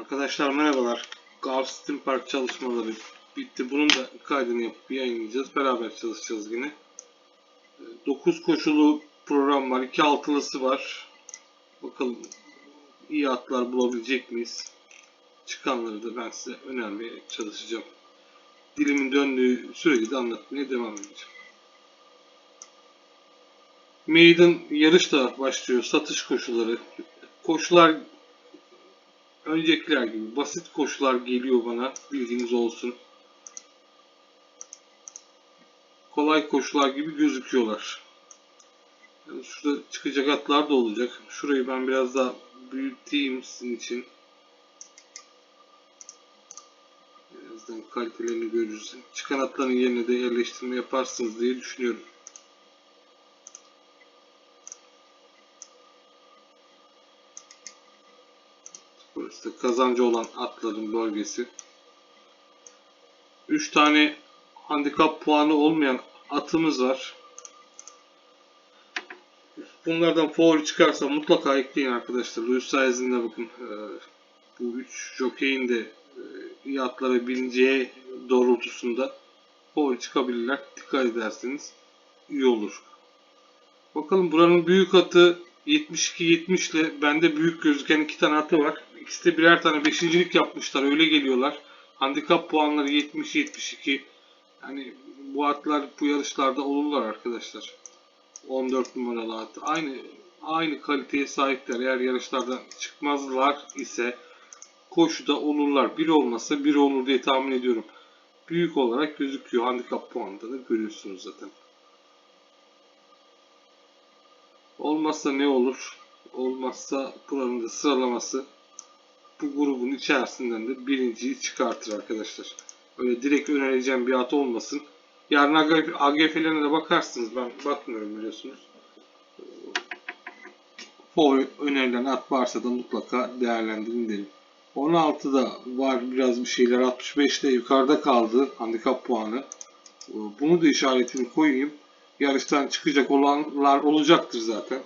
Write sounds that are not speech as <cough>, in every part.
Arkadaşlar merhabalar. Golf Steam Park çalışmaları bitti. Bunun da kaydını yapıp yayınlayacağız. Beraber çalışacağız yine. 9 koşulu program var. 2 altılısı var. Bakalım iyi atlar bulabilecek miyiz? Çıkanları da ben size önermeye çalışacağım. Dilimin döndüğü sürece de anlatmaya devam edeceğim. Maiden yarış da başlıyor. Satış koşuları. Koşular öncekiler gibi basit koşular geliyor bana. Bilginiz olsun. Kolay koşular gibi gözüküyorlar. Yani şurada çıkacak atlar da olacak. Şurayı ben biraz daha büyüteyim sizin için. Birazdan kalitelerini görürüz. Çıkan atların yerine de yerleştirme yaparsınız diye düşünüyorum. Da kazancı olan atların bölgesi. 3 tane handikap puanı olmayan atımız var. Bunlardan favori çıkarsa mutlaka ekleyin arkadaşlar. Louis Saez'in bakın e, bu 3 jokeyin de e, iyi atlara bineceği doğrultusunda favori çıkabilirler. Dikkat ederseniz iyi olur. Bakalım buranın büyük atı 72-70 ile bende büyük gözüken iki tane atı var. İkisi de birer tane beşincilik yapmışlar. Öyle geliyorlar. Handikap puanları 70-72. Yani bu atlar bu yarışlarda olurlar arkadaşlar. 14 numaralı at. Aynı aynı kaliteye sahipler. Eğer yarışlardan çıkmazlar ise koşuda olurlar. Bir olmasa bir olur diye tahmin ediyorum. Büyük olarak gözüküyor. Handikap puanında da görüyorsunuz zaten. Olmazsa ne olur? Olmazsa buranın da sıralaması bu grubun içerisinden de birinciyi çıkartır arkadaşlar. Öyle direkt önereceğim bir at olmasın. Yarın AGF'lerine de bakarsınız. Ben bakmıyorum biliyorsunuz. O önerilen at varsa da mutlaka değerlendirin derim. 16'da var biraz bir şeyler. 65'te yukarıda kaldı handikap puanı. Bunu da işaretini koyayım. Yarıştan çıkacak olanlar olacaktır zaten.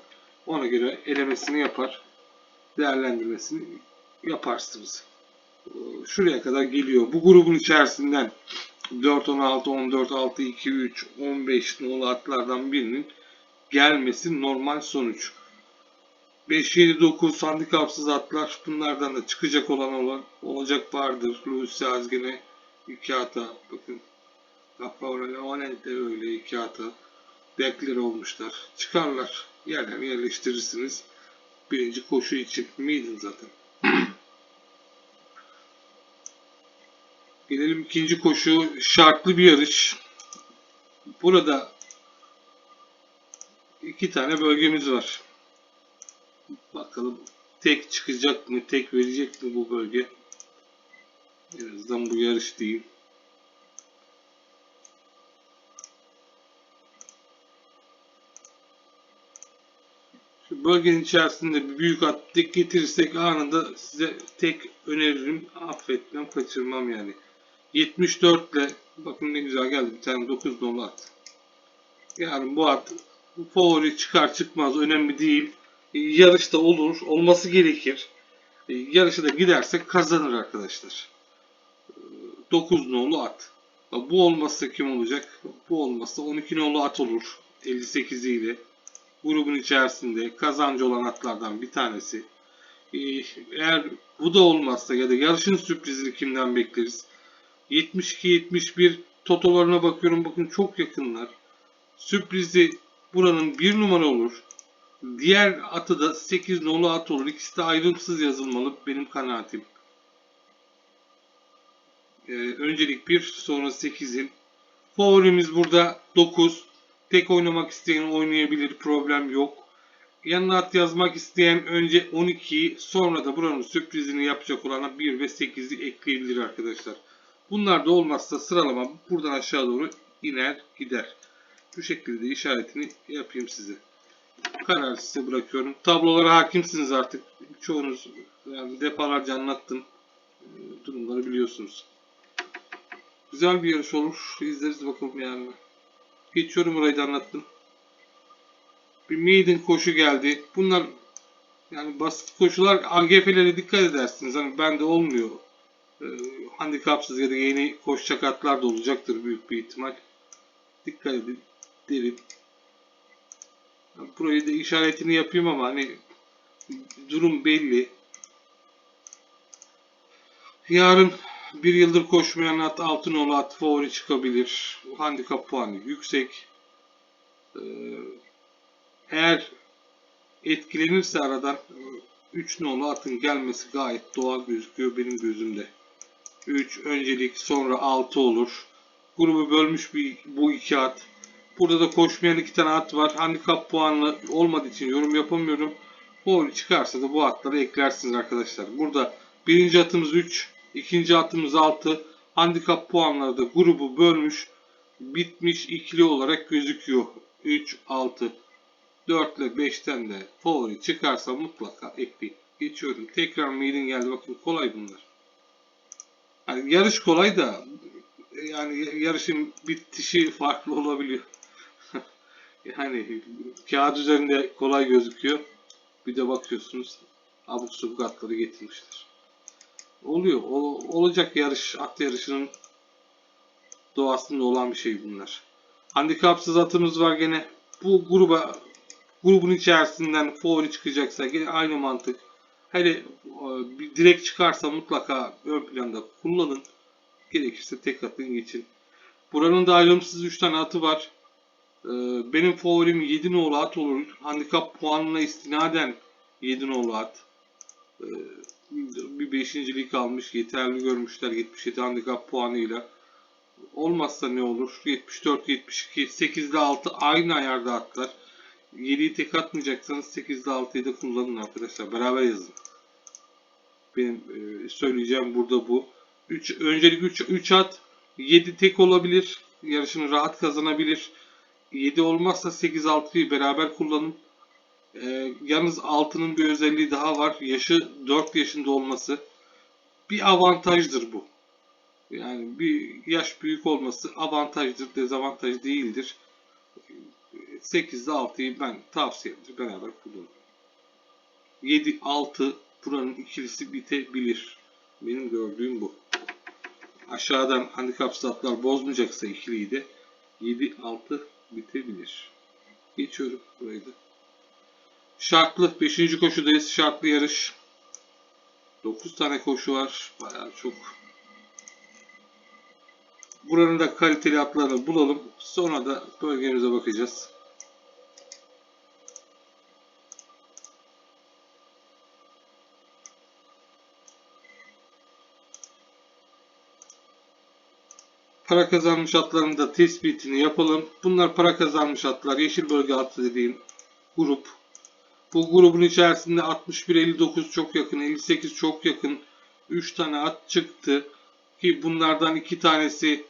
Ona göre elemesini yapar. Değerlendirmesini yaparsınız. Şuraya kadar geliyor. Bu grubun içerisinden 4, 16, 14, 6, 2, 3, 15 nolu atlardan birinin gelmesi normal sonuç. 5, 7, 9 handikapsız atlar bunlardan da çıkacak olan olan olacak vardır. Louis Sazgene 2 ata bakın. Capaura Leonet de öyle 2 ata. Bekleri olmuşlar. Çıkarlar. Yerlerine yerleştirirsiniz. Birinci koşu için. Maiden zaten. Gelelim ikinci koşu. Şartlı bir yarış. Burada iki tane bölgemiz var. Bakalım tek çıkacak mı? Tek verecek mi bu bölge? Birazdan bu yarış değil. Şu bölgenin içerisinde bir büyük at tek getirirsek anında size tek öneririm. Affetmem, kaçırmam yani. 74 ile bakın ne güzel geldi bir tane 9 nolu at. Yani bu at favori çıkar çıkmaz önemli değil. Yarışta olur, olması gerekir. Yarışa da gidersek kazanır arkadaşlar. 9 nolu at. Bu olmazsa kim olacak? Bu olmazsa 12 nolu at olur. 58 ile. Grubun içerisinde kazancı olan atlardan bir tanesi. Eğer bu da olmazsa ya da yarışın sürprizini kimden bekleriz? 72-71 totolarına bakıyorum. Bakın çok yakınlar. Sürprizi buranın bir numara olur. Diğer atı da 8 nolu at olur. İkisi de ayrımsız yazılmalı benim kanaatim. Ee, öncelik 1 sonra 8'in. Favorimiz burada 9. Tek oynamak isteyen oynayabilir. Problem yok. Yanına at yazmak isteyen önce 12'yi sonra da buranın sürprizini yapacak olana 1 ve 8'i ekleyebilir arkadaşlar. Bunlar da olmazsa sıralama buradan aşağı doğru iner gider. Bu şekilde işaretini yapayım size. Kararı size bırakıyorum. Tablolara hakimsiniz artık. Çoğunuz yani defalarca anlattım. Durumları biliyorsunuz. Güzel bir yarış olur. İzleriz bakalım yani. Geçiyorum orayı da anlattım. Bir maiden koşu geldi. Bunlar Yani basit koşular AGF'lere dikkat edersiniz. Hani bende olmuyor. Ee, handikapsız ya da yeni koşacak atlar da olacaktır büyük bir ihtimal. Dikkat edin derim. Burayı da işaretini yapayım ama hani durum belli. Yarın bir yıldır koşmayan at Altınoğlu at favori çıkabilir. Handikap puanı yüksek. Ee, eğer etkilenirse aradan 3 nolu atın gelmesi gayet doğal gözüküyor benim gözümde. 3 öncelik sonra 6 olur. Grubu bölmüş bir, bu iki at. Burada da koşmayan iki tane at var. Handikap puanlı olmadığı için yorum yapamıyorum. Favori çıkarsa da bu atları eklersiniz arkadaşlar. Burada birinci atımız 3, ikinci atımız 6. Handikap puanları da grubu bölmüş. Bitmiş ikili olarak gözüküyor. 3, 6. 4 ile 5'ten de favori çıkarsa mutlaka ekleyin. Geçiyorum. Tekrar mailin geldi. Bakın kolay bunlar. Yani yarış kolay da yani yarışın bitişi farklı olabiliyor. <laughs> yani kağıt üzerinde kolay gözüküyor. Bir de bakıyorsunuz abuk subuk atları getirmişler. Oluyor. O, olacak yarış, at yarışının doğasında olan bir şey bunlar. Handikapsız atımız var gene. Bu gruba grubun içerisinden favori çıkacaksa yine aynı mantık. Hele e, bir direkt çıkarsa mutlaka ön planda kullanın. Gerekirse tek atın geçin. Buranın da ayrımsız 3 tane atı var. E, Benim favorim 7 nolu at olur. Handikap puanına istinaden 7 nolu at. E, Bir beşincilik almış. Yeterli görmüşler 77 handikap puanıyla. Olmazsa ne olur? 74, 72, 8 ile 6 aynı ayarda atlar. 7'yi tek atmayacaksanız 8'de 6'yı da kullanın arkadaşlar. Beraber yazın. Benim e, söyleyeceğim burada bu. 3 öncelik 3 3 at 7 tek olabilir. Yarışını rahat kazanabilir. 7 olmazsa 8 6'yı beraber kullanın. E, yalnız 6'nın bir özelliği daha var. Yaşı 4 yaşında olması bir avantajdır bu. Yani bir yaş büyük olması avantajdır, dezavantaj değildir. 8'de 6'yı ben tavsiyemdir. Beraber kullanın. 7, 6 buranın ikilisi bitebilir. Benim gördüğüm bu. Aşağıdan handikap statlar bozmayacaksa ikiliyi de 7, 6 bitebilir. Geçiyorum burayı da. Şartlı 5. koşudayız. Şartlı yarış. 9 tane koşu var. Bayağı çok. Buranın da kaliteli atlarını bulalım. Sonra da bölgemize bakacağız. Para kazanmış atların da tespitini yapalım. Bunlar para kazanmış atlar. Yeşil bölge atı dediğim grup. Bu grubun içerisinde 61-59 çok yakın, 58 çok yakın. 3 tane at çıktı. Ki bunlardan 2 tanesi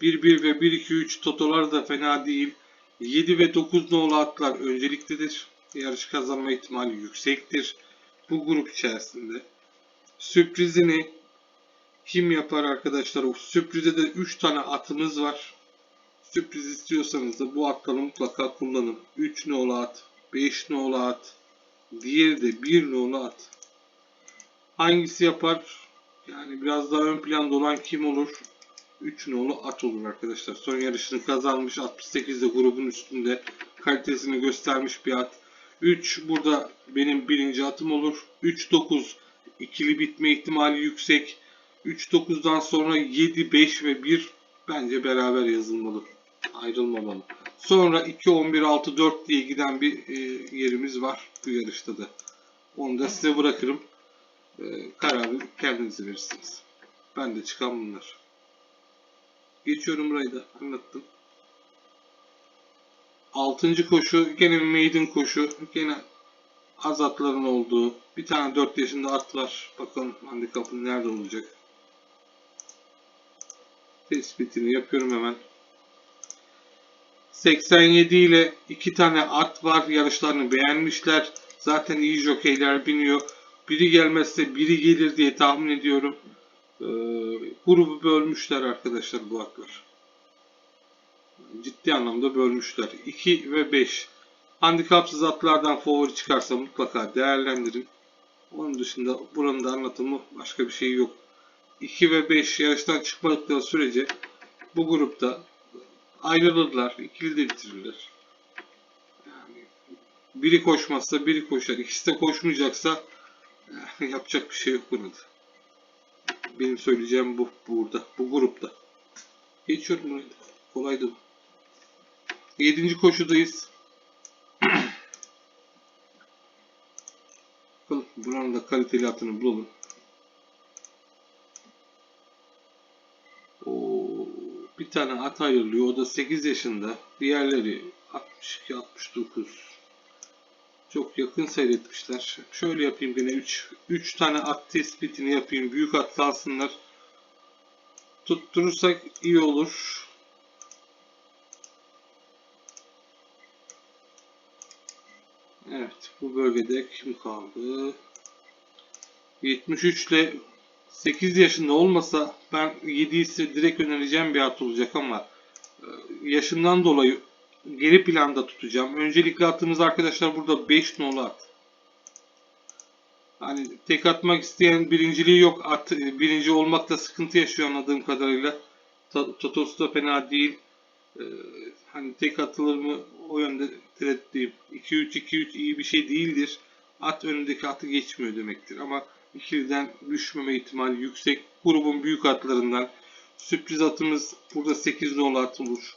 1-1 ve 1-2-3 totolar da fena değil. 7 ve 9 nolu atlar önceliklidir. Yarış kazanma ihtimali yüksektir. Bu grup içerisinde. Sürprizini kim yapar arkadaşlar? Sürprize de 3 tane atımız var. Sürpriz istiyorsanız da bu atları mutlaka kullanın. 3 nolu at, 5 nolu at, diğeri de 1 nolu at. Hangisi yapar? Yani biraz daha ön planda olan kim olur? 3 nolu at olur arkadaşlar. Son yarışını kazanmış 68'de grubun üstünde kalitesini göstermiş bir at. 3 burada benim birinci atım olur. 3-9 ikili bitme ihtimali yüksek. 3-9'dan sonra 7, 5 ve 1 bence beraber yazılmalı. Ayrılmamalı. Sonra 2, 11, 6, 4 diye giden bir e, yerimiz var bu yarışta da. Onu da size bırakırım. E, kararı kendiniz verirsiniz. Ben de çıkan bunlar. Geçiyorum burayı da anlattım. Altıncı koşu gene bir maiden koşu. Gene az atların olduğu. Bir tane 4 yaşında at var. Bakalım handikapın nerede olacak. Tespitini yapıyorum hemen. 87 ile iki tane at var. Yarışlarını beğenmişler. Zaten iyi jokeyler biniyor. Biri gelmezse biri gelir diye tahmin ediyorum. Ee, grubu bölmüşler arkadaşlar bu atlar. Ciddi anlamda bölmüşler. 2 ve 5. Handikapsız atlardan favori çıkarsa mutlaka değerlendirin. Onun dışında buranın da anlatımı başka bir şey yok. 2 ve 5 yarıştan çıkmadıkları sürece bu grupta ayrılırlar. ikili de bitirirler. Yani biri koşmazsa biri koşar. İkisi de koşmayacaksa <laughs> yapacak bir şey yok buna da. Benim söyleyeceğim bu burada. Bu grupta. Geçiyorum buraya. Kolaydı bu. Yedinci koşudayız. <clears throat> Bakalım buranın da kaliteli atını bulalım. Oo, bir tane at ayrılıyor. O da 8 yaşında. Diğerleri 62, 69. Çok yakın seyretmişler. Şöyle yapayım gene 3 3 tane at tespitini yapayım. Büyük at kalsınlar. Tutturursak iyi olur. Evet, bu bölgede kim kaldı? 73 ile 8 yaşında olmasa ben 7 ise direkt önereceğim bir at olacak ama e, yaşından dolayı geri planda tutacağım. Öncelikle attığımız arkadaşlar burada 5 nolu at. Hani tek atmak isteyen birinciliği yok. At, e, birinci olmakta sıkıntı yaşıyor anladığım kadarıyla. Ta- Totos da fena değil. Ee, hani tek atılır mı o yönde tereddütlüyüm. 2-3-2-3 iyi bir şey değildir. At önündeki atı geçmiyor demektir. Ama ikiliden düşmeme ihtimali yüksek. Grubun büyük atlarından sürpriz atımız burada 8 nolu at olur.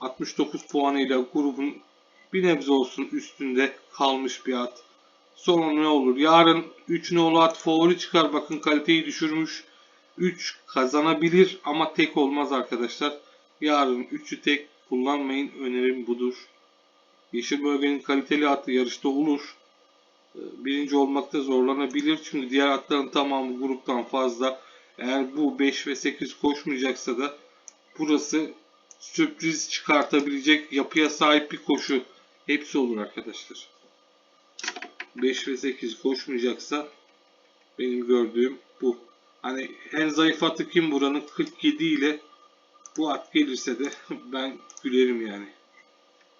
69 puanıyla grubun bir nebze olsun üstünde kalmış bir at. Sonra ne olur? Yarın 3 nolu at favori çıkar. Bakın kaliteyi düşürmüş. 3 kazanabilir ama tek olmaz arkadaşlar. Yarın 3'ü tek kullanmayın. Önerim budur. Yeşil bölgenin kaliteli atı yarışta olur. Birinci olmakta zorlanabilir. Çünkü diğer atların tamamı gruptan fazla. Eğer bu 5 ve 8 koşmayacaksa da burası sürpriz çıkartabilecek yapıya sahip bir koşu. Hepsi olur arkadaşlar. 5 ve 8 koşmayacaksa benim gördüğüm bu. Hani en zayıf atı kim buranın 47 ile bu at gelirse de <laughs> ben gülerim yani.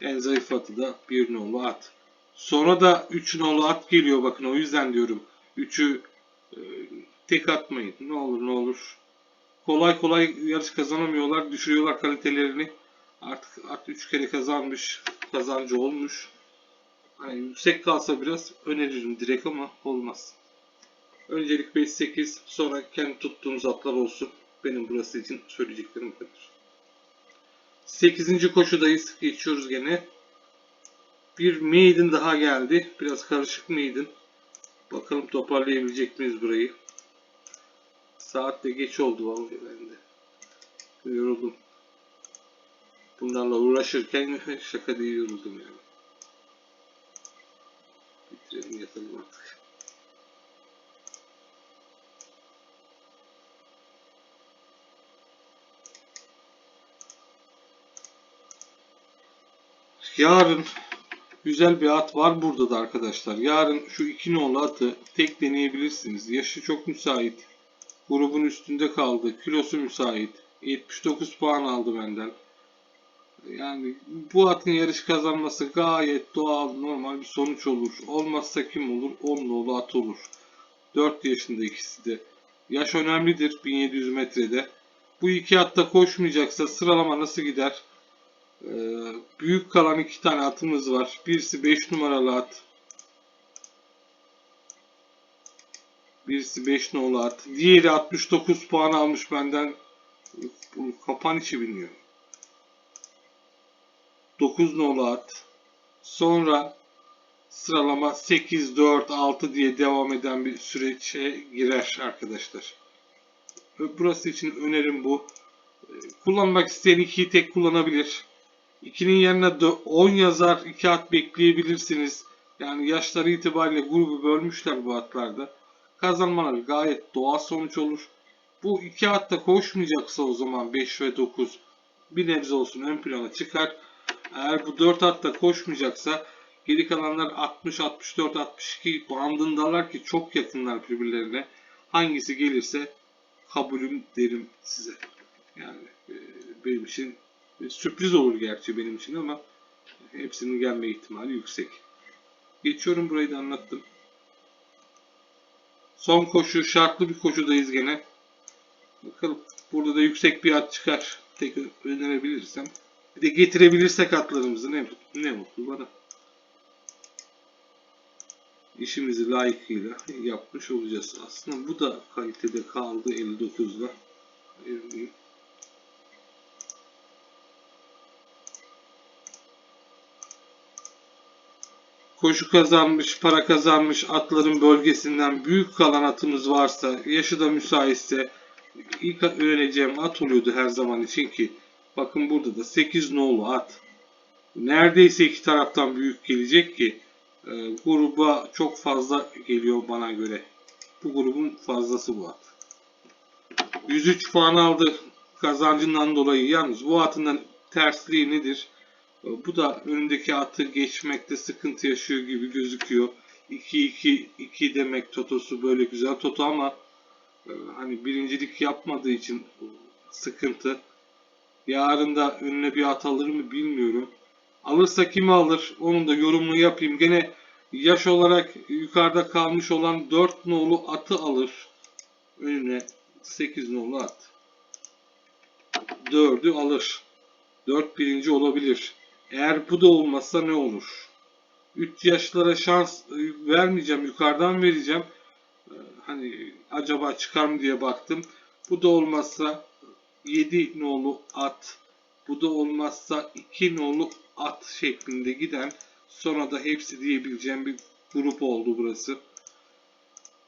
En zayıf atı da bir nolu at. Sonra da 3 nolu at geliyor bakın o yüzden diyorum. 3'ü e, tek atmayın. Ne olur ne olur. Kolay kolay yarış kazanamıyorlar. Düşürüyorlar kalitelerini. Artık at 3 kere kazanmış. Kazancı olmuş. Hani yüksek kalsa biraz öneririm direkt ama olmaz. Öncelik 5-8 sonra kendi tuttuğumuz atlar olsun. Benim burası için söyleyeceklerim kadar. 8. koşudayız. Geçiyoruz gene. Bir maiden daha geldi. Biraz karışık maiden. Bakalım toparlayabilecek miyiz burayı. Saat de geç oldu vallahi ben de. Yoruldum. Bunlarla uğraşırken <laughs> şaka değil yoruldum yani. Bitirelim yatalım artık. Yarın güzel bir at var burada da arkadaşlar. Yarın şu iki nolu atı tek deneyebilirsiniz. Yaşı çok müsait. Grubun üstünde kaldı. Kilosu müsait. 79 puan aldı benden. Yani bu atın yarış kazanması gayet doğal, normal bir sonuç olur. Olmazsa kim olur? 10 nolu at olur. 4 yaşında ikisi de. Yaş önemlidir 1700 metrede. Bu iki atta koşmayacaksa sıralama nasıl gider? Ee, büyük kalan iki tane atımız var. Birisi 5 numaralı at. Birisi 5 nolu at. Diğeri 69 puan almış benden. Kapan içi biniyor. 9 nolu at. Sonra sıralama 8, 4, 6 diye devam eden bir süreçe girer arkadaşlar. Burası için önerim bu. Ee, Kullanmak isteyen 2'yi tek kullanabilir. 2'nin yerine 10 yazar 2 at bekleyebilirsiniz. Yani yaşları itibariyle grubu bölmüşler bu atlarda. Kazanmaları gayet doğal sonuç olur. Bu iki at da koşmayacaksa o zaman 5 ve 9 bir nebze olsun ön plana çıkar. Eğer bu 4 at da koşmayacaksa geri kalanlar 60, 64, 62 bandındalar ki çok yakınlar birbirlerine. Hangisi gelirse kabulüm derim size. Yani e, benim için sürpriz olur gerçi benim için ama hepsinin gelme ihtimali yüksek. Geçiyorum burayı da anlattım. Son koşu şartlı bir koşudayız gene. Bakalım burada da yüksek bir at çıkar. Tek önerebilirsem. Bir de getirebilirsek atlarımızı ne, ne mutlu bana. İşimizi layıkıyla yapmış olacağız. Aslında bu da kalitede kaldı 59'da. Koşu kazanmış, para kazanmış atların bölgesinden büyük kalan atımız varsa, yaşı da müsaitse ilk öğreneceğim at oluyordu her zaman için ki bakın burada da 8 nolu at. Neredeyse iki taraftan büyük gelecek ki e, gruba çok fazla geliyor bana göre. Bu grubun fazlası bu at. 103 puan aldı kazancından dolayı. Yalnız bu atın tersliği nedir? Bu da önündeki atı geçmekte sıkıntı yaşıyor gibi gözüküyor. 2-2-2 demek totosu böyle güzel toto ama e, hani birincilik yapmadığı için sıkıntı. Yarın da önüne bir at alır mı bilmiyorum. Alırsa kimi alır? Onun da yorumunu yapayım. Gene yaş olarak yukarıda kalmış olan 4 nolu atı alır. Önüne 8 nolu at. 4'ü alır. 4 birinci olabilir. Eğer bu da olmazsa ne olur? 3 yaşlara şans e, vermeyeceğim. Yukarıdan vereceğim. Ee, Hani acaba çıkar mı diye baktım. Bu da olmazsa 7 nolu at. Bu da olmazsa 2 nolu at şeklinde giden sonra da hepsi diyebileceğim bir grup oldu burası.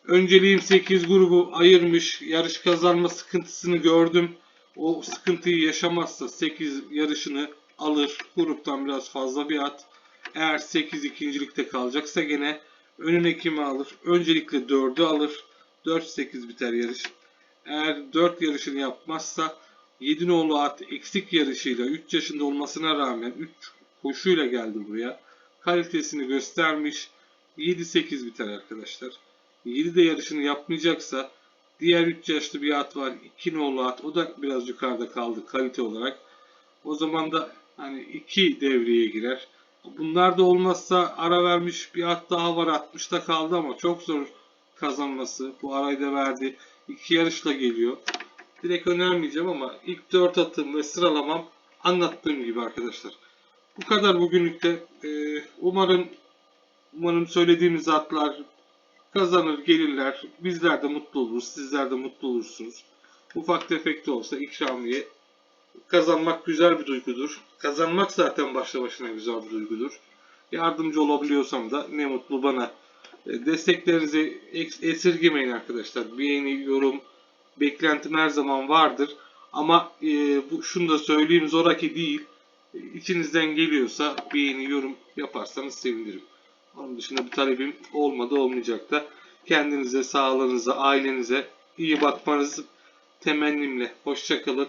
Önceliğim 8 grubu ayırmış. Yarış kazanma sıkıntısını gördüm. O sıkıntıyı yaşamazsa 8 yarışını alır. Gruptan biraz fazla bir at. Eğer 8 ikincilikte kalacaksa gene önüne kimi alır? Öncelikle 4'ü alır. 4-8 biter yarış. Eğer 4 yarışını yapmazsa 7 nolu at eksik yarışıyla 3 yaşında olmasına rağmen 3 koşuyla geldi buraya. Kalitesini göstermiş. 7-8 biter arkadaşlar. 7 de yarışını yapmayacaksa diğer 3 yaşlı bir at var. 2 nolu at. O da biraz yukarıda kaldı kalite olarak. O zaman da hani 2 devreye girer. Bunlar da olmazsa ara vermiş bir at daha var 60'ta kaldı ama çok zor kazanması. Bu arayı da verdi. İki yarışla geliyor. Direkt önermeyeceğim ama ilk 4 atım ve sıralamam anlattığım gibi arkadaşlar. Bu kadar bugünlükte. Ee, umarım umarım söylediğimiz atlar kazanır, gelirler. Bizler de mutlu oluruz, sizler de mutlu olursunuz. Ufak tefek de olsa ikramiye kazanmak güzel bir duygudur. Kazanmak zaten başlı başına güzel bir duygudur. Yardımcı olabiliyorsam da ne mutlu bana. E, Desteklerinizi esirgemeyin arkadaşlar. Beğeni, yorum, beklentim her zaman vardır. Ama e, bu şunu da söyleyeyim zoraki değil. İçinizden geliyorsa beğeni, yorum yaparsanız sevinirim. Onun dışında bir talebim olmadı olmayacak da. Kendinize, sağlığınıza, ailenize iyi bakmanız temennimle. Hoşçakalın.